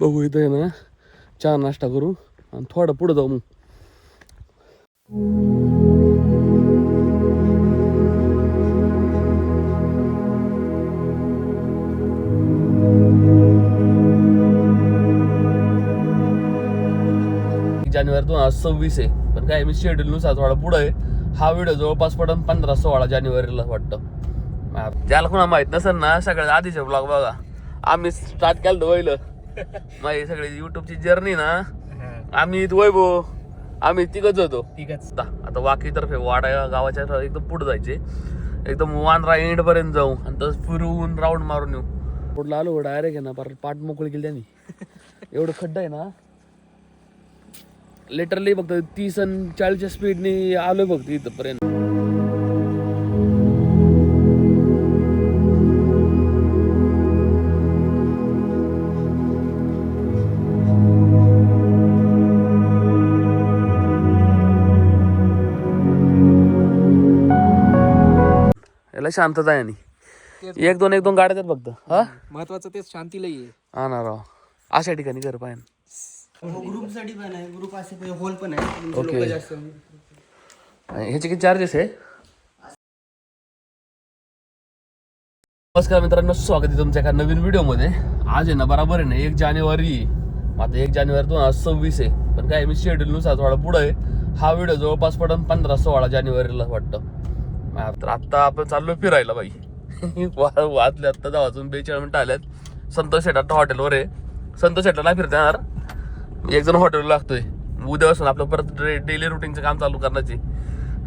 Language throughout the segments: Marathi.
बघू इथं आहे ना चहा नाश्ता करू आणि थोडं पुढं जाऊ मग. जानेवारी दोन हजार सव्वीस आहे. पण काय मी शेड्यूलनुसार थोडा पुढं आहे. हा व्हिडिओ जवळपास पडन पंधरा सोळा जानेवारीला वाटतं. ज्याला कोणा माहीत नसेल ना सगळ्यात आधीचे ब्लॉग बघा. आम्ही स्टार्ट केलं वहिलं माझी सगळी युट्यूबची जर्नी ना आम्ही वैभव आम्ही तिघच होतो. ठीकच आता आता वाकीतर्फे वाडा गावाच्या एकदम पुढे जायचे. एकदम वांद्रा एंड पर्यंत जाऊ. आणि तसं फिरून राऊंड मारून येऊ. पुढला आलो डायरेक्ट आहे ना परत पाठ मोकळी केली त्यांनी. एवढं खड्डा आहे ना. लिटरली फक्त तीस आणि चाळीसच्या स्पीडने आलोय फक्त इथपर्यंत शांतता आहे आणि एक दोन एक दोन गाड्या आहेत फक्त. हा? महत्वाचं तेच शांतीला ये हा ना राव. अशा ठिकाणी कर पाहिजे ग्रुपसाठी पण आहे ग्रुप असे होल पण आहे. ओके. लोकं जास्त आणि ह्याचे किती चार्जेस आहे? नमस्कार मित्रांनो स्वागत आहे तुमच्या एका नवीन व्हिडिओमध्ये. आज आहे ना बरोबर आहे ना एक जानेवारी आहे. आता एक जानेवारी दोन हजार सव्वीस आहे. पण काय मी शेड्यूलनुसार थोडा पुढं आहे. हा व्हिडिओ जवळपास पडन पंधरा सोळा जानेवारीला वाटतं. तर आत्ता आपण चाललो फिरायला बाई. वाजले आत्ता दहा वाजून बेचाळीस मिनिटं आल्यात. संतोष शेट आता हॉटेलवर आहे. संतोष शेटला नाही फिरता येणार. एक जण हॉटेलवर लागतोय. उद्यापासून आपलं परत डेली रुटीनचं काम चालू करण्याची.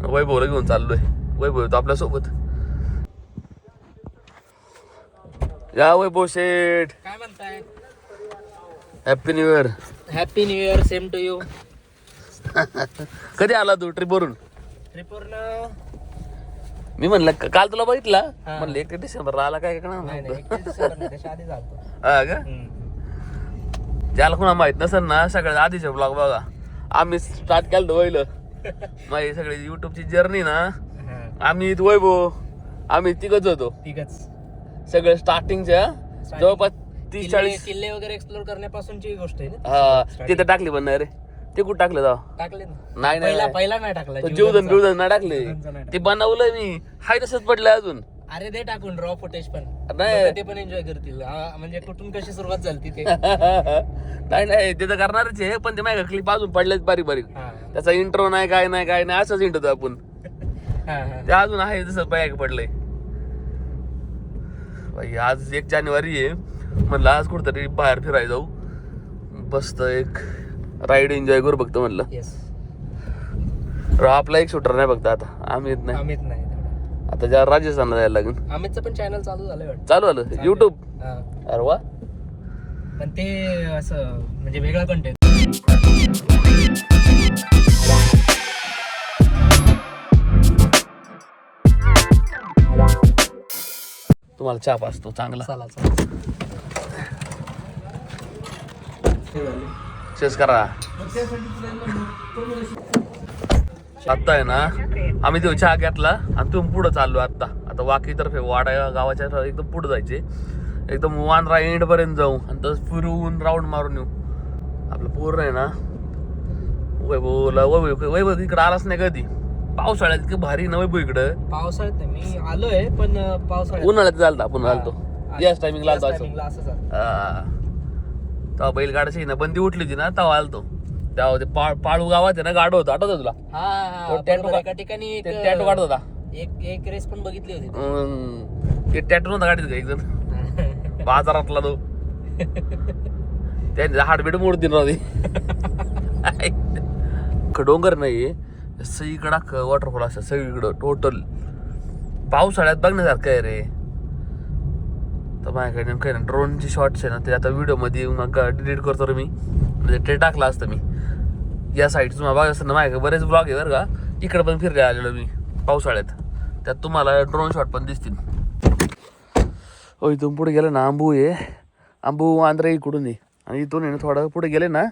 वैभवला घेऊन चाललोय. वैभव येतो आपल्यासोबत. या वैभव शेठ काय म्हणताय? Happy new year happy new year same to you कधी आला तू ट्रिपवरून ट्रिपवरनं मी म्हणलं क- काल तुला बघितला. म्हणलं एक डिसेंबर आला काय का नाही. नाही एकतीस डिसेंबर नाही, त्याच्या आधी झालतो हा का? ज्याला कोणा माहीत नसेल ना सगळ्यात आधीचे ब्लॉग बघा. आम्ही स्टार्ट केलं वहिलं माझी सगळी युट्यूबची जर्नी ना. आम्ही इथं वैभव. आम्ही तिघच होतो. ठीकच सगळे स्टार्टिंगच्या जवळपास तीस किल्ले चाळीस किल्ले वगैरे एक्सप्लोर करण्यापासूनची गोष्ट आहे ना हा तिथे टाकली पण नाही रे. ते कुठं टाकलं जाऊ टाकले ना. नाही पहिला नाही. पहिला नाही टाकला जीवधन. बिवधन नाही टाकले. नाही ते बनवलंय मी. हाय तसंच पडलंय अजून. अरे दे टाकून रॉ फुटेज पण. नाही. लोकं ते पण एन्जॉय करतील. म्हणजे कुठून कशी सुरुवात झाली ते नाही नाही ते तर करणारच आहे पण ते माझ्या क्लिप अजून पडलेत बारीक बारीक. हा. त्याचा इंट्रो नाही काय नाही काय नाही असंच इंटतो आपण. हा हा. ते अजून आहे तसं बाहेर पडलंय. आज एक जानेवारी आहे. म्हणलं आज कुठतरी बाहेर फिरायला जाऊ. मस्त एक राईड एन्जॉय करू बघतो म्हणलं. येस आपला एक शूटर नाही बघता आता. आम्ही येत नाही. अमित नाही. आता ज्या राजस्थानला जायला लागेल. अमितचं पण चॅनल चालू वाटतं. चालू आलं युट्यूब हा. अरे वा. पण ते असं म्हणजे वेगळा कंटेंट तुम्हाला चहा पाचतो चांगला. चला चला. शेस करा. आता आहे ना आम्ही तो चहा घेतला आणि तुम्ही पुढं चाललो आता आता वाकीतर्फे वाडा गावाच्या एकदम पुढं जायचे. एकदम वांद्रा एंड पर्यंत जाऊ आणि तसं फिरून राऊंड मारून येऊ. आपलं पूर्ण आहे ना वैभवला वैभव वैभव इकडं आलाच नाही कधी. पावसाळ्यात इतकं भारी ना वैभव इकडं. पावसाळ्यात मी आलोय पण पावसाळ्यात. उन्हाळ्यात झालता आपण घालतो हा. याच टायमिंगला आलतो असं timing ला असं झालं. हा. तेव्हा बैलगाड्याची ना बंदी उठली होती ना तेव्हा आलतो. तेव्हा ते पाळ पाळू गावात आहे ना गाडो होता आठवत तुला? हा, हा तो tattoo बरोबर. का- एका ठिकाणी एक ते टॅटो काढत होता. एक एक रेस पण बघितली होती. अं, ते टॅटो नव्हता गाडीत का एकदम बाजारातला तो. त्यांचे हाडबीड मोडतील राहते डोंगर नाही सगळीकडं वॉटरफॉल असतात सगळीकडं टोटल पावसाळ्यात बघण्यासारखं आहे रे. तर माझ्याकडे नेमकं आहे ना ड्रोनचे शॉट्स आहे ना ते आता व्हिडिओमध्ये मग डिलीट करतो रे मी. म्हणजे ते टाकला असतं मी. या साईड तुम्हाला बघा असतं ना माझ्याकडे बरेच ब्लॉग आहे बरं का. इकडं पण फिरले आलेलो मी पावसाळ्यात. त्यात तुम्हाला ड्रोन शॉट पण दिसतील. हो इथून पुढे गेलं ना आंबू आहे. आंबू वांद्रा इकडून आहे. आणि इथून आहे ना थोडं पुढे गेले ना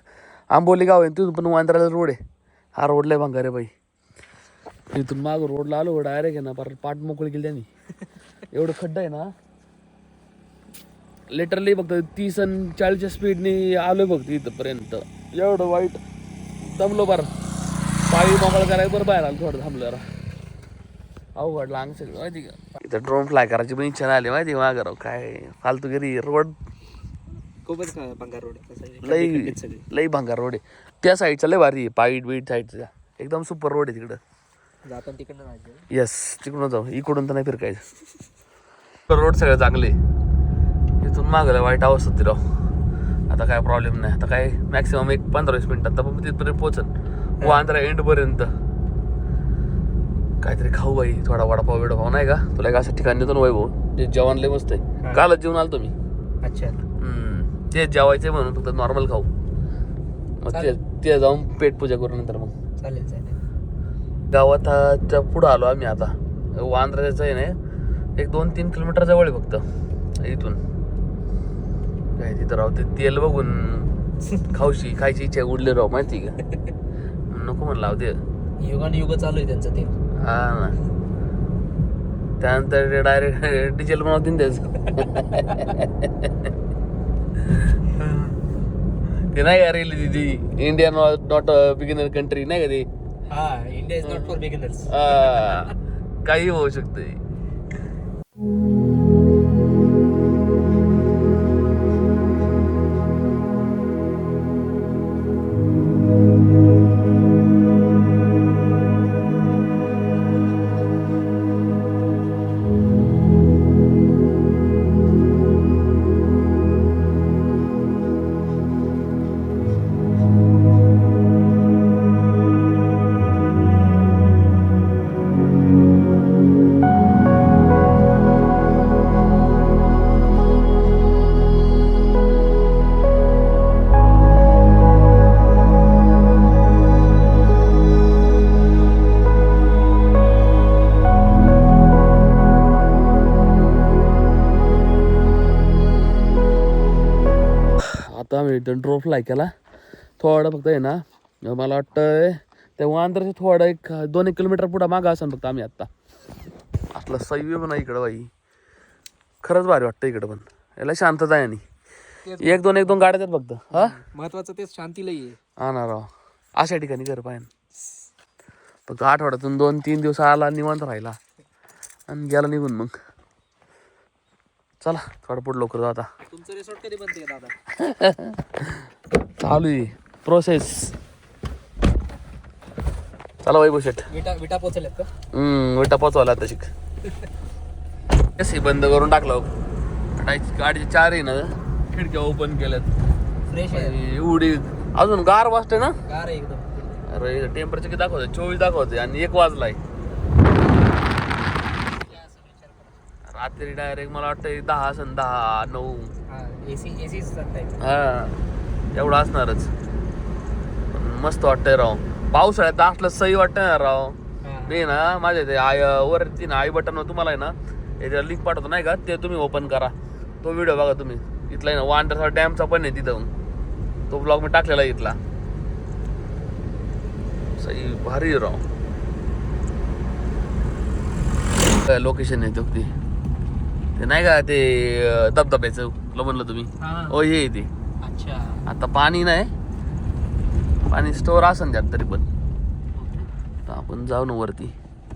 आंबोली गाव आहे तिथून पण वांद्राला रोड आहे. हा रोडला आहे भांगारे बाई. इथून माग रोडला आलो डायरेक्ट आहे ना पर पाठ मोकळी केली त्यांनी. एवढं खड्डा आहे ना लिटरली फक्त तीस आणि चाळीसच्या स्पीडने आलोय फक्त इथंपर्यंत. एवढं वाईट. दमलो बरं. पाळी मोकळ करायला बरं बाहेर आलं थोडं थांबलं अवघड लांग सगळं माहिती का? इथं ड्रोन फ्लाय करायची पण इच्छा नाही आली माहिती मागं राव. काय फालतूगिरी रोड. खूपच का बंगार रोड लई लई भंगार रोड आहे. त्या साईडचा लय भारी आहे. पाईट बीट साईडचा एकदम सुपर रोड आहे तिकडं. आपण तिकडनं येस तिकडून जाऊ. इकडून तर नाही फिरकायचं. रोड सगळे चांगले इथून मागलं वाईट अवस्था होती राव. आता काय प्रॉब्लेम नाही. आता काय मॅक्सिमम एक पंधरा वीस मिनिटात तर तिथपर्यंत पोचन वांद्रा एंडपर्यंत काहीतरी खाऊ बाई थोडा वडापाव बिडापाव नाही का? तुला एक असं ठिकाण देतो ना वैभव. ते जेवण लय मस्त आहे. कालच जेवण आलो तुम्ही अच्छा. हम्म. ते जेवायचे म्हणून फक्त नॉर्मल खाऊ. मग ते चालेल. ते जाऊन पेट पूजा करू नंतर मग. चालेल चालेल. गावाच्या पुढं आलो आम्ही आता. वांद्र्याचं आहे ना एक दोन तीन किलोमीटर जवळ आहे फक्त. इथून. काय तिथं राव ते तेल बघून खाऊशी खायची इच्छा उडली राव माहिती का? नको म्हणलं ते युगान युग चालू आहे त्यांचं ते हा ना. त्यानंतर डायरेक्ट डिझेल बनवतील त्याच. ते नाही का रेली दिदी इंडिया नॉट बिगिनर कंट्री नाही का ते? हा India is not for beginners काही होऊ शकते आता आम्ही इथं ड्रो फ्लाय केला थोडं फक्त आहे ना मला वाटतं त्या वांद्राच्या थोडं एक दोन एक किलोमीटर पुढं मागं असेल फक्त आम्ही आत्ता. असलं सैव्य पण आहे इकडं बाई. खरंच भारी वाटतं इकडं पण. याला शांतता आहे आणि. एक दोन एक दोन गाड्या आहेत फक्त. हा? महत्वाचं तेच शांती लई आहे. हा ना राव. अशा ठिकाणी घर पाहिजे फक्त आठवड्यातून दोन तीन दिवस आला निवांत राहिला. आणि गेला निघून मग. चला थोडं पुढं लवकर जाऊ आता. तुमचं रिसॉर्ट कधी बनते दादा? चालू आहे प्रोसेस चला वैभव शेट विटा विटा पोचल्यात का? हम्म विटा पोचवला आता शिक. एसी बंद करून टाकलं गाडीची गाडीचे चार आहे ना खिडक्या ओपन केल्यात. फ्रेश एवढी अजून गार वाजते ना? गार आहे एकदम. अरे टेम्परेचर किती दाखवते चोवीस दाखवते आणि एक वाजलाय. रात्री डायरेक्ट मला वाटतं दहा असन दहा नऊ. हा एसी एसी हा एवढं असणारच. मस्त वाटतंय राव. पावसाळ्यात असलं सही वाटतंय ना राव. मी ना माझ्या ते आय वरती ना आई बटनवर तुम्हाला आहे ना याच्या लिंक पाठवतो. नाही का? ते तुम्ही ओपन करा. तो व्हिडिओ बघा तुम्ही. इथला आहे ना वांडरसा डॅमचा पण आहे तिथं. तो ब्लॉग मी टाकलेला आहे इथला. सही भारी राव. लोकेशन आहे तो? ती नाही का ते धबधब्याचं म्हणलं तुम्ही? हा. ओ हे आहे ते. अच्छा. आता पाणी नाही. पाणी स्टोर असन त्यात तरी पण. तर आपण जाऊ ना वरती.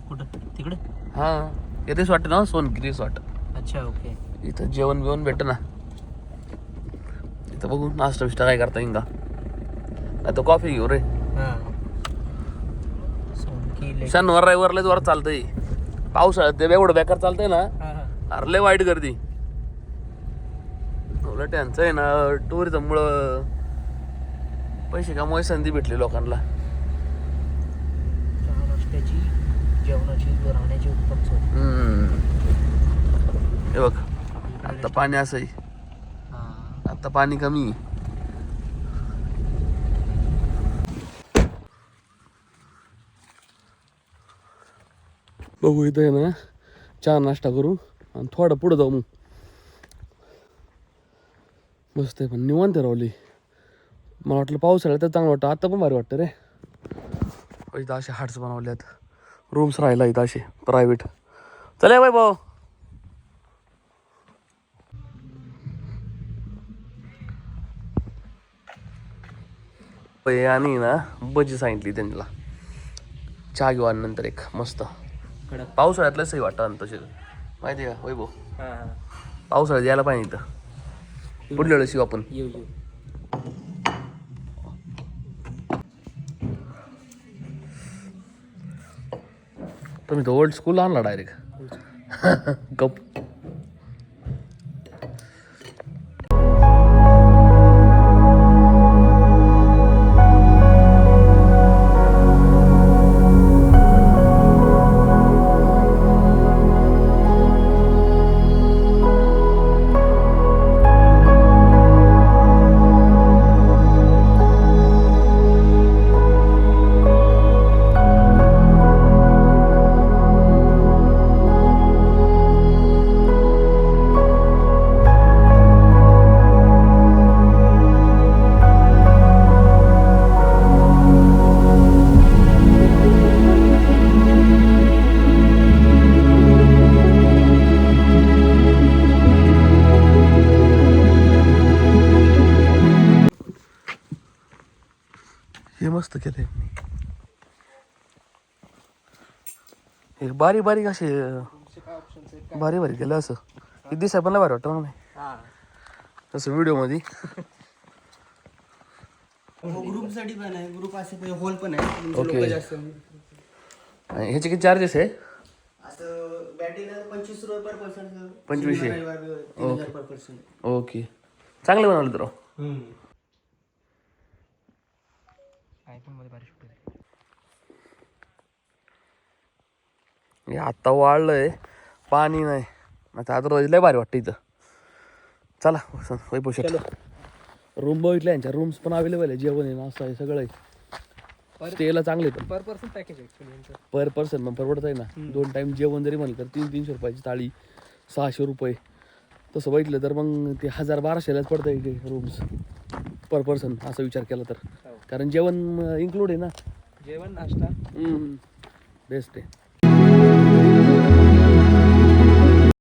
कुठं? तिकडे? हा. हे रिसॉर्ट आहे ना सोनगिरी रिसॉर्ट अच्छा ओके. इथं जेवण बिवण भेट ना. इथं बघू नाश्ता बिष्टा काय करता येईन का? तर कॉफी घेऊ रे. हा. सोनकी लेक. शनिवार रविवार लयच वर चालतंय. पावसाळ्यात ते एवढं बेकार चालतंय ना अरे लय वाईट गर्दी. उलट यांचं आहे ना टुरिझममुळं पैसे कमवायची संधी भेटली लोकांना. नाश्त्याची जेवणाची राहण्याची उत्तम सोय. हम्म. हे बघ आता पाणी असं आहे हा. आता पाणी कमी. बघू इथं आहे ना चहा नाश्ता करू. आणि थोडं पुढं जाऊ मग. मस्त आहे पण निवांत रावली मला वाटलं पाऊस आला तर चांगलं वाटतं. आता पण भारी वाटतं रे. इथं असे हाट्स बनवल्यात. रूम्स राहिला इथं असे प्रायव्हेट चले भाई भाऊ. आणि ना बजी सांगितली त्यांना. चहा घेऊ नंतर एक मस्त. पावसाळ्यातलं सही वाटतं तसेच माहिती आहे का? वैभव? हा हा. पावसाळ्यात यायला पाहिजे इथं. पुढल्या वेळेस येऊ आपण? येऊ येऊ. तुम्ही तो ओल्ड स्कूल आणला डायरेक्ट गप. हे मस्त केलंय. हे बारीक बारीक असे भारी भारी केलं असं. हे दिसाय पण भारी वाटतं ना. हा. तसं व्हिडिओमध्ये. ग्रुपसाठी पण आहे. ग्रुप असे होल पण आहे. तुमचे ओके. ह्याचे किती चार्जेस आहे? पंचवीस रुपये पर पर्सन पंचवीसशे. ओके. चांगलं बनवलं तर. आयफोनमध्ये भारी शूट होते हे आत्ता वाळलंय पाणी नाही. आता आता लय भारी वाटतं इथं. चला वैभव शेट. रूम बघितल्या यांच्या. रूम्स पण अवेलेबल आहे. जेवण आहे नाश्ता आहे सगळं आहे. स्टेला चांगले पण. पर पर्सन पॅकेज यांचं. पर पर्सन मग परवडत आहे ना. दोन टाइम जेवण जरी म्हणलं तर तीन तीनशे रुपयाची थाळी सहाशे रुपये. तसं बघितलं तर मग ते हजार बाराशेलाच पडतं इथे रूम्स पर पर्सन असा विचार केला तर. कारण जेवण इन्क्लूड आहे ना. जेवण नाश्ता. बेस्ट आहे.